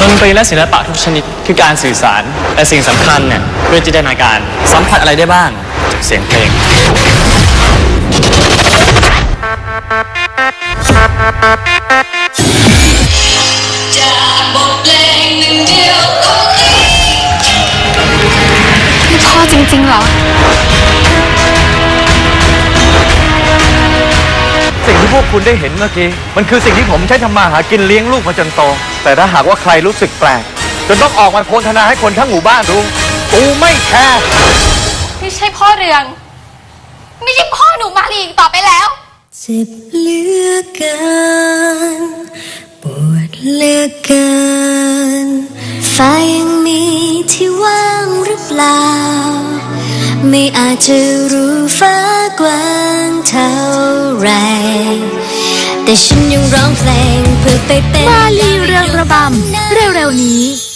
ดนตรีและศิลปะทุกชนิดคือการสื่อสาร แต่สิ่งสำคัญเนี่ยคือจินตนาการ สัมผัสอะไรได้บ้างจากเสียงเพลง จากบทเพลงหนึ่งเดียวของนี้นี่พ่อจริงๆเหรอ วกคุณได้เห็นเมื่อกี้ มันคือสิ่งที่ผมใช้ทำมาหากินเลี้ยงลูกมาจนโต แต่ถ้าหากว่าใครรู้สึกแปลกจนต้องออกมาโพลธนาให้คนทั้งหมู่บ้านรู้กูไม่แคร์ไม่ใช่พ่อเรือง ไม่ใช่พ่อหนูมาลีอีกต่อไปแล้ว เจ็บเหลือเกินปวดเหลือเกินฟ้ายังมีที่ว่างหรือเปล่า ไม่อาจจะรู้ฟ้ากว้า แต่ฉันยังร้องเพลงเพื่อไปเป็นมาลีเรืองระบำเร็วๆนี้